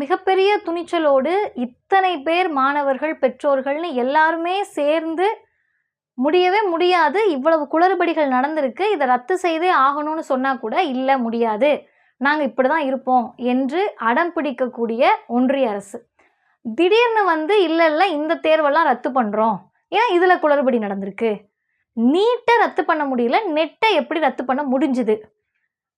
மிகப்பெரிய துணிச்சலோடு இத்தனை பேர் மாணவர்கள் பெற்றோர்கள்னு எல்லாருமே சேர்ந்து முடியவே முடியாது. இவ்வளவு குளறுபடிகள் நடந்திருக்கு. இதை ரத்து செய்தே ஆகணும்னு சொன்னால் கூட இல்லை முடியாது. நாங்கள் இப்படி தான் இருப்போம் என்று அடம் பிடிக்கக்கூடிய ஒன்றிய அரசு. திடீர்னு வந்து இல்லை இல்லை இந்த தேர்வெல்லாம் ரத்து பண்ணுறோம் ஏன் இதில் குளறுபடி நடந்திருக்கு? நீட்டை ரத்து பண்ண முடியல. நெட்டை எப்படி ரத்து பண்ண முடிஞ்சுது?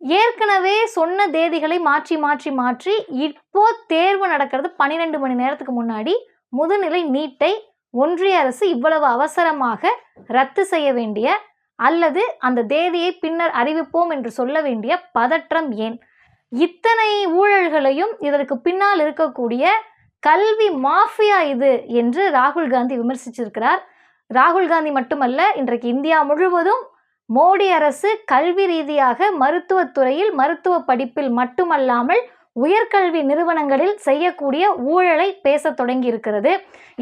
ஏற்கனவே சொன்ன தேதிகளை மாற்றி மாற்றி மாற்றி இப்போ தேர்வு நடக்கிறது பன்னிரெண்டு மணி நேரத்துக்கு முன்னாடி முதுநிலை நீட்டை ஒன்றிய அரசு இவ்வளவு அவசரமாக ரத்து செய்ய வேண்டிய அல்லது அந்த தேதியை பின்னர் அறிவிப்போம் என்று சொல்ல வேண்டிய பதற்றம் ஏன்? இத்தனை ஊழல்களையும் இதற்கு பின்னால் இருக்கக்கூடிய கல்வி மாஃபியா இது என்று ராகுல் காந்தி விமர்சிச்சிருக்கிறார். ராகுல் காந்தி மட்டுமல்ல இன்றைக்கு இந்தியா முழுவதும் மோடி அரசு கல்வி ரீதியாக மருத்துவத்துறையில் மருத்துவ படிப்பில் மட்டுமல்லாமல் உயர்கல்வி நிறுவனங்களில் செய்யக்கூடிய ஊழலை பேசத் தொடங்கி இருக்கிறது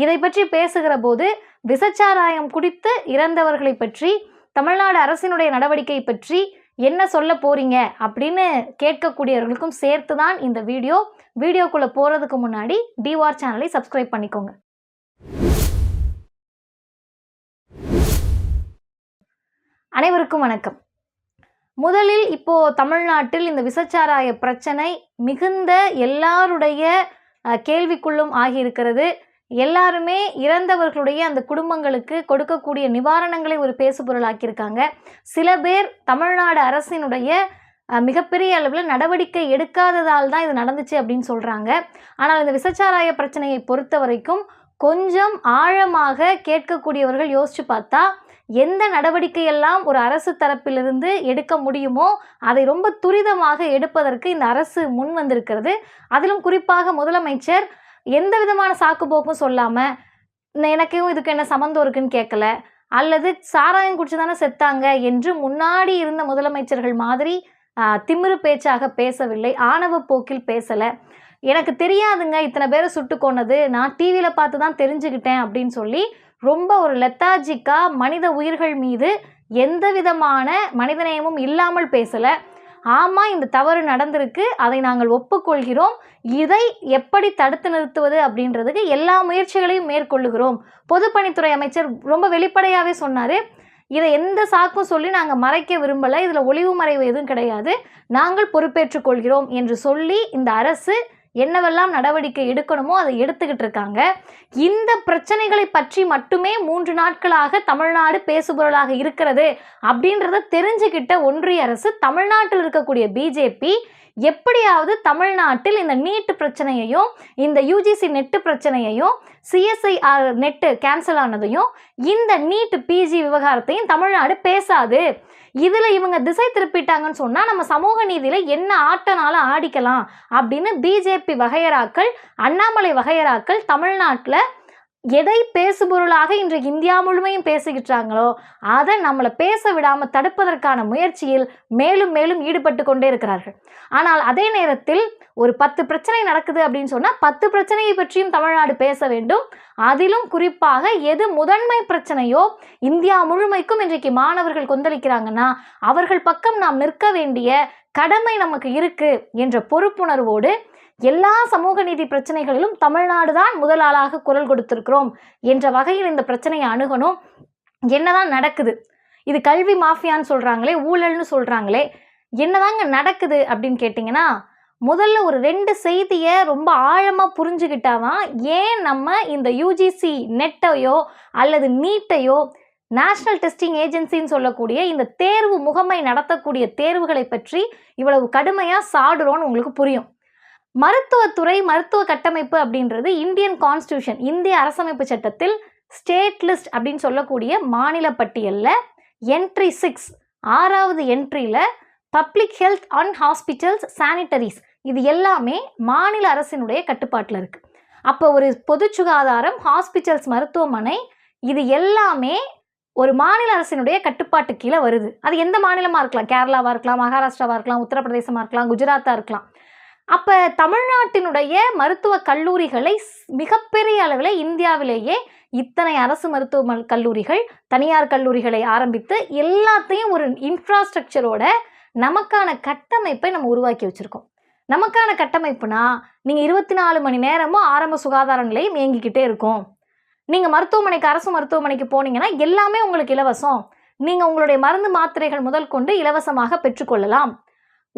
இதை பற்றி பேசுகிற போது விசச்சாராயம் குடித்து இறந்தவர்களை பற்றி தமிழ்நாடு அரசினுடைய நடவடிக்கை பற்றி என்ன சொல்ல போறீங்க அப்படின்னு கேட்கக்கூடியவர்களுக்கும் சேர்த்து தான் இந்த வீடியோ. வீடியோக்குள்ளே போகிறதுக்கு முன்னாடி டிவார் சேனலை சப்ஸ்கிரைப் பண்ணிக்கோங்க. அனைவருக்கும் வணக்கம். முதலில் இப்போ தமிழ்நாட்டில் இந்த விசச்சாராய பிரச்சனை மிகுந்த எல்லாருடைய கேள்விக்குள்ளும் ஆகியிருக்கிறது. எல்லாருமே இறந்தவர்களுடைய அந்த குடும்பங்களுக்கு கொடுக்கக்கூடிய நிவாரணங்களை ஒரு பேசுபொருளாக்கியிருக்காங்க. சில பேர் தமிழ்நாடு அரசினுடைய மிகப்பெரிய அளவில் நடவடிக்கை எடுக்காததால் தான் இது நடந்துச்சு அப்படின்னு சொல்கிறாங்க ஆனால் இந்த விசச்சாராய பிரச்சனையை பொறுத்த வரைக்கும் கொஞ்சம் ஆழமாக கேட்கக்கூடியவர்கள் யோசிச்சு பார்த்தா எந்த நடவடிக்கையெல்லாம் ஒரு அரசு தரப்பிலிருந்து எடுக்க முடியுமோ அதை ரொம்ப துரிதமாக எடுப்பதற்கு இந்த அரசு முன் வந்திருக்கிறது. அதிலும் குறிப்பாக முதலமைச்சர் எந்த விதமான சாக்குப்போக்கும் சொல்லாமல் எனக்கும் இதுக்கு என்ன சம்மந்தம் இருக்குன்னு கேட்கல. அல்லது சாராயம் குடிச்சு தானே செத்தாங்க என்று முன்னாடி இருந்த முதலமைச்சர்கள் மாதிரி திமிரு பேச்சாக பேசவில்லை. ஆணவ போக்கில் பேசலை. எனக்கு தெரியாதுங்க இத்தனை பேரை சுட்டு கொண்டது நான் டிவியில் பார்த்து தான் தெரிஞ்சுக்கிட்டேன் அப்படின்னு சொல்லி ரொம்ப ஒரு லெத்தாஜிக்காக மனித உயிர்கள் மீது எந்த விதமான மனிதநேயமும் இல்லாமல் பேசலை. ஆமாம் இந்த தவறு நடந்திருக்கு அதை நாங்கள் ஒப்புக்கொள்கிறோம். இதை எப்படி தடுத்து நிறுத்துவது அப்படின்றதுக்கு எல்லா முயற்சிகளையும் மேற்கொள்ளுகிறோம். பொதுப்பணித்துறை அமைச்சர் ரொம்ப வெளிப்படையாகவே சொன்னார் இதை எந்த சாக்கும் சொல்லி நாங்கள் மறைக்க விரும்பலை இதில் ஒளிவு மறைவு எதுவும் கிடையாது. நாங்கள் பொறுப்பேற்றுக்கொள்கிறோம் என்று சொல்லி இந்த அரசு என்னவெல்லாம் நடவடிக்கை எடுக்கணுமோ அதை எடுத்துக்கிட்டு இருக்காங்க. இந்த பிரச்சனைகளை பற்றி மட்டுமே மூன்று நாட்களாக தமிழ்நாடு பேசுபொருளாக இருக்கிறது அப்படின்றத தெரிஞ்சுக்கிட்ட ஒன்றிய அரசு தமிழ்நாட்டில் இருக்கக்கூடிய பிஜேபி எப்படியாவது தமிழ்நாட்டில் இந்த நீட்டு பிரச்சனையையும் இந்த யூஜிசி நெட்டு பிரச்சனையையும் சிஎஸ்ஐஆர் நெட்டு கேன்சல் ஆனதையும் இந்த நீட் பிஜி விவகாரத்தையும் தமிழ்நாடு பேசாது. இதில் இவங்க திசை திருப்பிட்டாங்கன்னு சொன்னால் நம்ம சமூக நீதியில் என்ன ஆட்டனாலும் ஆடிக்கலாம் அப்படின்னு பிஜேபி வகையராக்கள் அண்ணாமலை வகையராக்கள் தமிழ்நாட்டில் எதை பேசுபொருளாக இன்று இந்தியா முழுமையும் பேசுகின்றாங்களோ அதை நம்மளை பேச விடாமல் தடுப்பதற்கான முயற்சியில் மேலும் மேலும் ஈடுபட்டு கொண்டே இருக்கிறார்கள். ஆனால் அதே நேரத்தில் ஒரு பத்து பிரச்சனை நடக்குது அப்படின்னு சொன்னால் பத்து பிரச்சனையை பற்றியும் தமிழ்நாடு பேச வேண்டும். அதிலும் குறிப்பாக எது முதன்மை பிரச்சனையோ இந்தியா முழுமைக்கும் இன்றைக்கு மாணவர்கள் கொந்தளிக்கிறாங்கன்னா அவர்கள் பக்கம் நாம் நிற்க வேண்டிய கடமை நமக்கு இருக்குது என்ற பொறுப்புணர்வோடு எல்லா சமூக நீதி பிரச்சனைகளிலும் தமிழ்நாடு தான் முதல் ஆளாக குரல் கொடுத்திருக்கிறோம் என்ற வகையில் இந்த பிரச்சனையை அணுகணும். என்னதான் நடக்குது? இது கல்வி மாஃபியான்னு சொல்கிறாங்களே ஊழல்னு சொல்கிறாங்களே என்னதாங்க நடக்குது அப்படின்னு கேட்டிங்கன்னா முதல்ல ஒரு ரெண்டு செய்தியை ரொம்ப ஆழமாக புரிஞ்சுக்கிட்டாதான் ஏன் நம்ம இந்த யூஜிசி நெட்டையோ அல்லது நீட்டையோ நேஷ்னல் டெஸ்டிங் ஏஜென்சின்னு சொல்லக்கூடிய இந்த தேர்வு முகமை நடத்தக்கூடிய தேர்வுகளை பற்றி இவ்வளவு கடுமையாக சாடுறோன்னு உங்களுக்கு புரியும். மருத்துவத்துறை மருத்துவ கட்டமைப்பு அப்படின்றது இந்தியன் கான்ஸ்டியூஷன் இந்திய அரசமைப்பு சட்டத்தில் ஸ்டேட் லிஸ்ட் அப்படின்னு சொல்லக்கூடிய மாநில பட்டியலில் என்ட்ரி சிக்ஸ் ஆறாவது என்ட்ரியில் public health and hospitals sanitaries இது எல்லாமே மாநில அரசினுடைய கட்டுப்பாட்டில் இருக்குது அப்போ ஒரு பொது சுகாதாரம் ஹாஸ்பிட்டல்ஸ் மருத்துவமனை இது எல்லாமே ஒரு மாநில அரசினுடைய கட்டுப்பாட்டு கீழே வருது. அது எந்த மாநிலமாக இருக்கலாம்? கேரளாவாக இருக்கலாம் மகாராஷ்டிராவாக இருக்கலாம் உத்தரப்பிரதேசமாக இருக்கலாம் குஜராத்தாக இருக்கலாம். அப்போ தமிழ்நாட்டினுடைய மருத்துவ கல்லூரிகளை மிகப்பெரிய அளவில் இந்தியாவிலேயே இத்தனை அரசு மருத்துவ கல்லூரிகள் தனியார் கல்லூரிகளை ஆரம்பித்து எல்லாத்தையும் ஒரு இன்ஃப்ராஸ்ட்ரக்சரோட நமக்கான கட்டமைப்பை நம்ம உருவாக்கி வச்சுருக்கோம். நமக்கான கட்டமைப்புனா நீங்கள் இருபத்தி நாலு மணி நேரமும் ஆரம்ப சுகாதார நிலையம் இயங்கிக்கிட்டே இருக்கும். நீங்கள் மருத்துவமனைக்கு அரசு மருத்துவமனைக்கு போனீங்கன்னா எல்லாமே உங்களுக்கு இலவசம். நீங்கள் உங்களுடைய மருந்து மாத்திரைகள் முதல் கொண்டு இலவசமாக பெற்றுக்கொள்ளலாம்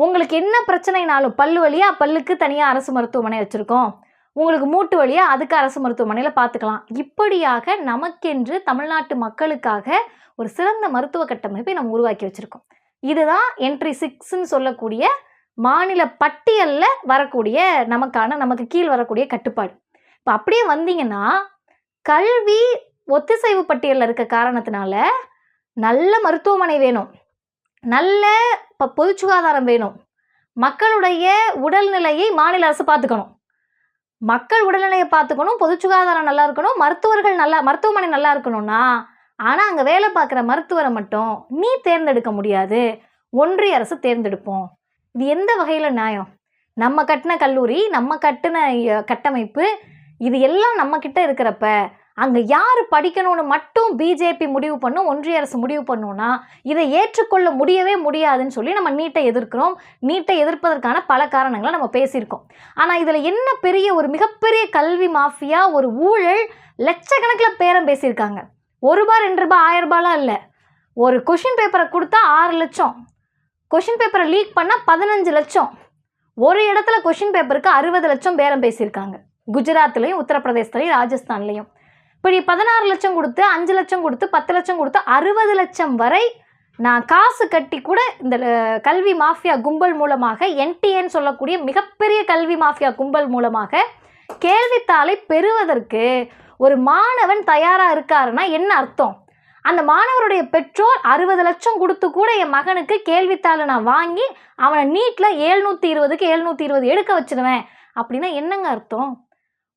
உங்களுக்கு என்ன பிரச்சனைனாலும் பல்லு வழியாக பல்லுக்கு தனியாக அரசு மருத்துவமனை வச்சுருக்கோம். உங்களுக்கு மூட்டு வழியாக அதுக்கு அரசு மருத்துவமனையில் பார்த்துக்கலாம் இப்படியாக நமக்கென்று தமிழ்நாட்டு மக்களுக்காக ஒரு சிறந்த மருத்துவ கட்டமைப்பை நம்ம உருவாக்கி வச்சுருக்கோம். இதுதான் என்ட்ரி சிக்ஸ்ன்னு சொல்லக்கூடிய மாநில பட்டியலில் வரக்கூடிய நமக்கான நமக்கு கீழ் வரக்கூடிய கட்டுப்பாடு. இப்போ அப்படியே வந்தீங்கன்னா கல்வி ஒத்திசைவு பட்டியலில் இருக்க காரணத்தினால நல்ல மருத்துவமனை வேணும். நல்ல இப்போ பொது சுகாதாரம் வேணும். மக்களுடைய உடல்நிலையை மாநில அரசு பார்த்துக்கணும். மக்கள் உடல்நிலையை பார்த்துக்கணும் பொது சுகாதாரம் நல்லா இருக்கணும் மருத்துவர்கள் நல்லா மருத்துவமனை நல்லா இருக்கணும்னா ஆனால் அங்கே வேலை பார்க்குற மருத்துவரை மட்டும் நீ தேர்ந்தெடுக்க முடியாது. ஒன்றிய அரசு தேர்ந்தெடுப்போம். இது எந்த வகையில் நியாயம்? நம்ம கட்டின கல்லூரி நம்ம கட்டின கட்டமைப்பு இது எல்லாம் நம்மக்கிட்ட இருக்கிறப்ப அங்கே யார் படிக்கணும்னு மட்டும் பிஜேபி முடிவு பண்ணும் ஒன்றிய அரசு முடிவு பண்ணும்னா இதை ஏற்றுக்கொள்ள முடியவே முடியாதுன்னு சொல்லி நம்ம நீட்டை எதிர்க்கிறோம். நீட்டை எதிர்ப்பதற்கான பல காரணங்களை நம்ம பேசியிருக்கோம். ஆனால் இதில் என்ன பெரிய ஒரு மிகப்பெரிய கல்வி மாஃபியா ஒரு ஊழல் லட்சக்கணக்கில் பேரம் பேசியிருக்காங்க. ஒரு ரூபாய் ரெண்டு ரூபாய் ஆயிரம் ரூபாலாம் இல்லை. ஒரு கொஷின் பேப்பரை கொடுத்தா ஆறு லட்சம். கொஷின் பேப்பரை லீக் பண்ணால் பதினஞ்சு லட்சம். ஒரு இடத்துல கொஷின் பேப்பருக்கு அறுபது லட்சம் பேரம் பேசியிருக்காங்க. குஜராத்லேயும் உத்தரப்பிரதேசத்துலையும் ராஜஸ்தான்லேயும். இப்படி பதினாறு லட்சம் கொடுத்து அஞ்சு லட்சம் கொடுத்து பத்து லட்சம் கொடுத்து அறுபது லட்சம் வரை நான் காசு கட்டி கூட இந்த கல்வி மாஃபியா கும்பல் மூலமாக என்டிஏன்னு சொல்லக்கூடிய மிகப்பெரிய கல்வி மாஃபியா கும்பல் மூலமாக கேள்வித்தாளை பெறுவதற்கு ஒரு மாணவன் தயாராக இருக்காருன்னா என்ன அர்த்தம்? அந்த மாணவருடைய பெற்றோர் அறுபது லட்சம் கொடுத்து கூட என் மகனுக்கு கேள்வித்தாளை நான் வாங்கி அவனை நீட்டில் ஏழ்நூற்றி இருபதுக்கு ஏழ்நூற்றி இருபது எடுக்க வச்சிருவேன். அப்படின்னா என்னங்க அர்த்தம்?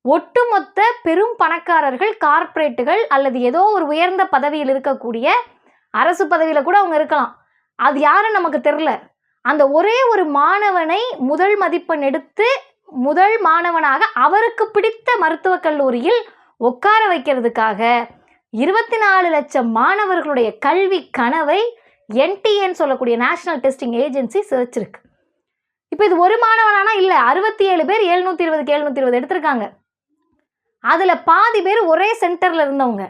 ஒட்டுமொத்த பெரும் பணக்காரர்கள் கார்ப்பரேட்டுகள் அல்லது ஏதோ ஒரு உயர்ந்த பதவியில் இருக்கக்கூடிய அரசு பதவியில் கூட அவங்க இருக்கலாம். அது யாருன்னு நமக்கு தெரில அந்த ஒரே ஒரு மாணவனை முதல் மதிப்பெண் எடுத்து முதல் மாணவனாக அவருக்கு பிடித்த மருத்துவக் கல்லூரியில் உட்கார வைக்கிறதுக்காக இருபத்தி நாலு லட்சம் மாணவர்களுடைய கல்வி கனவை என்டிஏன்னு சொல்லக்கூடிய நேஷனல் டெஸ்டிங் ஏஜென்சி சிதைச்சிருக்கு இப்போ இது ஒரு மாணவனானா இல்லை அறுபத்தி ஏழு பேர் எழுநூற்றி இருபதுக்கு எழுநூற்றி இருபது எடுத்திருக்காங்க. அதில் பாதி பேர் ஒரே சென்டரில் இருந்தவங்க.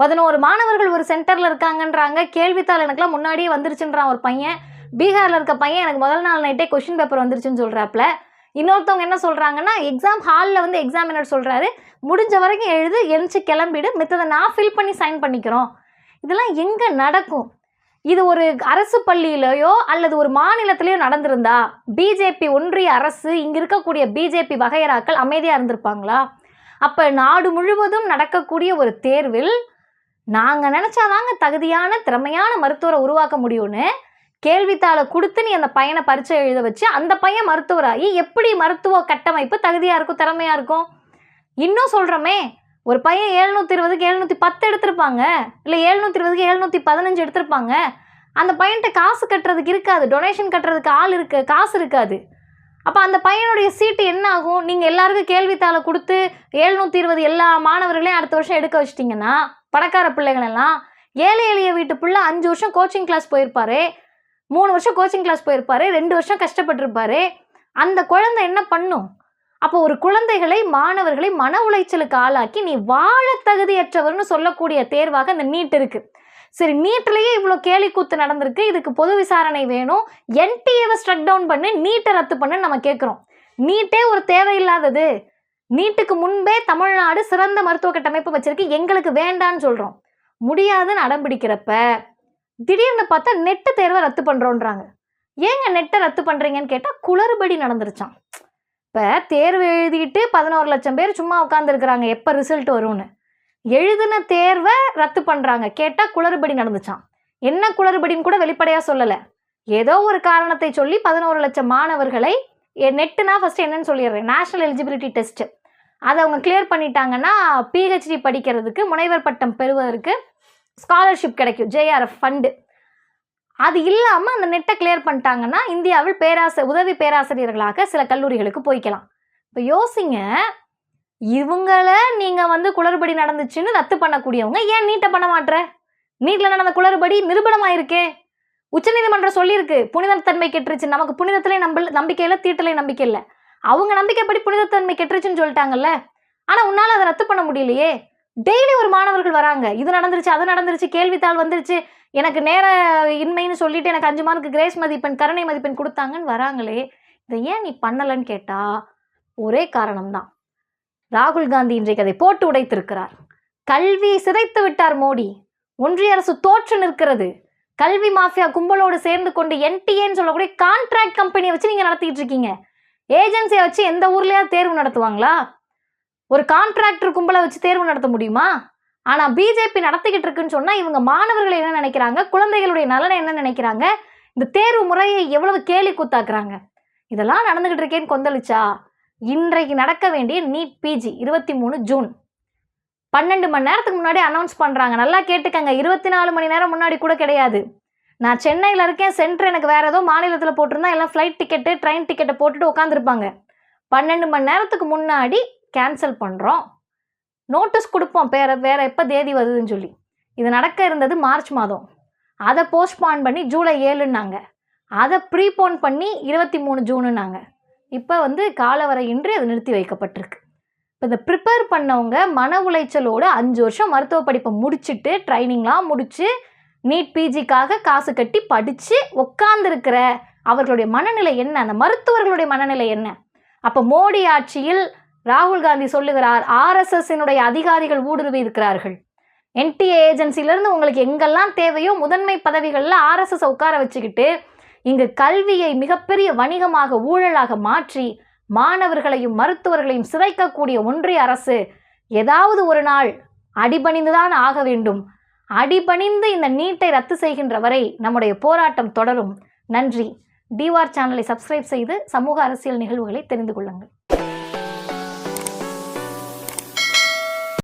பதினோரு மாணவர்கள் ஒரு சென்டரில் இருக்காங்கன்றாங்க. கேள்வித்தாள் எனக்குலாம் முன்னாடியே வந்துருச்சுன்றான் ஒரு பையன். பீகாரில் இருக்க பையன் எனக்கு முதல் நாள் நைட்டே கொஷின் பேப்பர் வந்துருச்சுன்னு சொல்கிறாப்புல இன்னொருத்தவங்க என்ன சொல்கிறாங்கன்னா எக்ஸாம் ஹாலில் வந்து எக்ஸாமினர் சொல்கிறாரு முடிஞ்ச வரைக்கும் எழுது எழுந்து கிளம்பிடு. மித்ததை நான் ஃபில் பண்ணி சைன் பண்ணிக்கிறோம். இதெல்லாம் எங்கே நடக்கும்? இது ஒரு அரசு பள்ளியிலையோ அல்லது ஒரு மாநிலத்திலையோ நடந்திருந்தா பிஜேபி ஒன்றிய அரசு இங்கே இருக்கக்கூடிய பிஜேபி வகையறாக்கள் அமைதியாக இருந்திருப்பாங்களா? அப்போ நாடு முழுவதும் நடக்கக்கூடிய ஒரு தேர்வில் நாங்கள் நினச்சாதாங்க தகுதியான திறமையான மருத்துவரை உருவாக்க முடியும்னு கேள்வித்தாளை கொடுத்து நீ அந்த பையனை பரிச்சை எழுத வச்சு அந்த பையன் மருத்துவராகி எப்படி மருத்துவ கட்டமைப்பு தகுதியாக இருக்கும் திறமையாக இருக்கும்? இன்னும் சொல்கிறோமே ஒரு பையன் எழுநூற்றி இருபதுக்கு எழுநூற்றி பத்து எடுத்திருப்பாங்க இல்லை எழுநூற்றி இருபதுக்கு எழுநூற்றி பதினஞ்சு எடுத்திருப்பாங்க. அந்த பையன்கிட்ட காசு கட்டுறதுக்கு இருக்காது டொனேஷன் கட்டுறதுக்கு ஆள் இருக்கு காசு இருக்காது. அப்போ அந்த பையனுடைய சீட்டு என்ன ஆகும் நீங்கள் எல்லாருக்கும் கேள்வித்தாளை கொடுத்து எழுநூற்றி இருபது எல்லா மாணவர்களையும் அடுத்த வருஷம் எடுக்க வச்சிட்டிங்கன்னா பணக்கார பிள்ளைகள் எல்லாம் ஏழை எளிய வீட்டு பிள்ளை அஞ்சு வருஷம் கோச்சிங் கிளாஸ் போயிருப்பாரு மூணு வருஷம் கோச்சிங் கிளாஸ் போயிருப்பாரு ரெண்டு வருஷம் கஷ்டப்பட்டிருப்பாரு. அந்த குழந்தை என்ன பண்ணும்? அப்போ ஒரு குழந்தைகளை மாணவர்களை மன உளைச்சலுக்கு ஆளாக்கி நீ வாழ தகுதியற்றவர்னு சொல்லக்கூடிய தேர்வாக இந்த நீட் இருக்குது சரி நீட்லயே இவ்வளோ கேலி கூத்து நடந்திருக்கு. இதுக்கு பொது விசாரணை வேணும். என்டிஏவை ஸ்ட்ரக் டவுன் பண்ணி நீட்டை ரத்து பண்ணு நம்ம கேட்குறோம் நீட்டே ஒரு தேவையில்லாதது. நீட்டுக்கு முன்பே தமிழ்நாடு சிறந்த மருத்துவ கட்டமைப்பு வச்சிருக்கு. எங்களுக்கு வேண்டான்னு சொல்கிறோம் முடியாதுன்னு அடம்பிடிக்கிறப்ப திடீர்னு பார்த்தா நெட்டு தேர்வை ரத்து பண்ணுறோன்றாங்க ஏங்க நெட்டை ரத்து பண்ணுறீங்கன்னு கேட்டால் குளறுபடி நடந்துருச்சான் இப்போ தேர்வு எழுதிட்டு பதினோரு லட்சம் பேர் சும்மா உட்காந்துருக்குறாங்க எப்போ ரிசல்ட் வரும்னு. எழுதின தேர்வை ரத்து பண்ணுறாங்க கேட்டால் குளறுபடி நடந்துச்சான் என்ன குளறுபடின்னு கூட வெளிப்படையாக சொல்லலை. ஏதோ ஒரு காரணத்தை சொல்லி பதினோரு லட்சம் மாணவர்களை நெட்டுனா ஃபஸ்ட்டு என்னன்னு சொல்லிடுறேன். நேஷனல் எலிஜிபிலிட்டி டெஸ்ட்டு அதை அவங்க கிளியர் பண்ணிட்டாங்கன்னா பிஹெச்டி படிக்கிறதுக்கு முனைவர் பட்டம் பெறுவதற்கு ஸ்காலர்ஷிப் கிடைக்கும். ஜேஆர்எஃப் ஃபண்டு அது இல்லாமல் அந்த நெட்டை கிளியர் பண்ணிட்டாங்கன்னா இந்தியாவில் பேராச உதவி பேராசிரியர்களாக சில கல்லூரிகளுக்கு போய்க்கலாம். இப்போ யோசிங்க இவங்கள நீங்கள் வந்து குளறுபடி நடந்துச்சுன்னு ரத்து பண்ணக்கூடியவங்க ஏன் நீட்டை பண்ண மாட்டேற நீட்டில் நடந்த குளறுபடி நிரூபணமாயிருக்கே. உச்சநீதிமன்றம் சொல்லியிருக்கு புனிதத்தன்மை கெட்டுருச்சு நமக்கு புனிதத்திலே நம்ப நம்பிக்கை இல்லை தீட்டலை நம்பிக்கை இல்லை. அவங்க நம்பிக்கைப்படி புனிதத்தன்மை கெட்டுருச்சுன்னு சொல்லிட்டாங்கல்ல. ஆனால் உன்னால் அதை ரத்து பண்ண முடியலையே. டெய்லி ஒரு மாணவர்கள் வராங்க. இது நடந்துருச்சு அது நடந்துருச்சு கேள்வித்தாள் வந்துருச்சு. எனக்கு நேர இன்மைன்னு சொல்லிட்டு எனக்கு அஞ்சு மார்க்கு கிரேஸ் மதிப்பெண் கருணை மதிப்பெண் கொடுத்தாங்கன்னு வராங்களே. இதை ஏன் நீ பண்ணலன்னு கேட்டால் ஒரே காரணம்தான். ராகுல் காந்தி இன்றைக்கு அதை போட்டு உடைத்திருக்கிறார். கல்வி சிதைத்து விட்டார் மோடி. ஒன்றிய அரசு தோற்று நிற்கிறது. கல்வி மாஃபியா கும்பலோடு சேர்ந்து கொண்டு என்டிஏன்னு சொல்லக்கூடிய கான்ட்ராக்ட் கம்பெனியை வச்சு நீங்கள் நடத்திட்டு இருக்கீங்க. ஏஜென்சியை வச்சு எந்த ஊர்லேயாவது தேர்வு நடத்துவாங்களா? ஒரு கான்ட்ராக்டர் கும்பலை வச்சு தேர்வு நடத்த முடியுமா? ஆனால் பிஜேபி நடத்திக்கிட்டு இருக்குன்னு சொன்னால் இவங்க மாணவர்கள் என்ன நினைக்கிறாங்க? குழந்தைகளுடைய நலனை என்ன நினைக்கிறாங்க? இந்த தேர்வு முறையை எவ்வளவு கேலி கூத்தாக்குறாங்க? இதெல்லாம் நடந்துகிட்டு இருக்கேன்னு கொந்தளிச்சா? இன்றைக்கு நடக்க வேண்டிய நீட் பிஜி இருபத்தி மூணு ஜூன். பன்னெண்டு மணி நேரத்துக்கு முன்னாடி அனௌன்ஸ் பண்ணுறாங்க நல்லா கேட்டுக்கங்க. இருபத்தி நாலு மணி நேரம் முன்னாடி கூட கிடையாது. நான் சென்னையில் இருக்கேன். சென்ட்ரு எனக்கு வேறு ஏதோ மாநிலத்தில் போட்டிருந்தா எல்லாம் ஃப்ளைட் டிக்கெட்டு ட்ரெயின் டிக்கெட்டை போட்டுட்டு உட்காந்துருப்பாங்க பன்னெண்டு மணி நேரத்துக்கு முன்னாடி கேன்சல் பண்ணுறோம் நோட்டீஸ் கொடுப்போம். வேற வேறு எப்போ தேதி வருதுன்னு சொல்லி. இது நடக்க இருந்தது மார்ச் மாதம். அதை போஸ்ட்பான் பண்ணி ஜூலை ஏழுன்னாங்க. அதை ப்ரீபோன் பண்ணி இருபத்தி மூணு ஜூனுன்னாங்க. இப்போ வந்து காலவரையின்றி அது நிறுத்தி வைக்கப்பட்டிருக்கு. இப்போ இதை ப்ரிப்பேர் பண்ணவங்க மன உளைச்சலோடு அஞ்சு வருஷம் மருத்துவ படிப்பை முடிச்சுட்டு ட்ரைனிங்லாம் முடித்து நீட் பிஜிக்காக காசு கட்டி படித்து உட்காந்துருக்கிற அவர்களுடைய மனநிலை என்ன? அந்த மருத்துவர்களுடைய மனநிலை என்ன? அப்போ மோடி ஆட்சியில் ராகுல் காந்தி சொல்லுகிறார் ஆர்எஸ்எஸ்ஸினுடைய அதிகாரிகள் ஊடுருவி இருக்கிறார்கள். என்டிஏ ஏஜென்சிலேருந்து உங்களுக்கு எங்கெல்லாம் தேவையோ முதன்மை பதவிகளில் ஆர்எஸ்எஸ் உட்கார வச்சுக்கிட்டு இங்கு கல்வியை மிகப்பெரிய வணிகமாக ஊழலாக மாற்றி மாணவர்களையும் மருத்துவர்களையும் சிதைக்கக்கூடிய ஒன்றிய அரசு ஏதாவது ஒரு நாள் அடிபணிந்துதான் ஆக வேண்டும். அடிபணிந்து இந்த நீட்டை ரத்து செய்கின்ற வரை நம்முடைய போராட்டம் தொடரும். நன்றி. டிவார் சேனலை சப்ஸ்கிரைப் செய்து சமூக அரசியல் நிகழ்வுகளை தெரிந்து கொள்ளுங்கள்.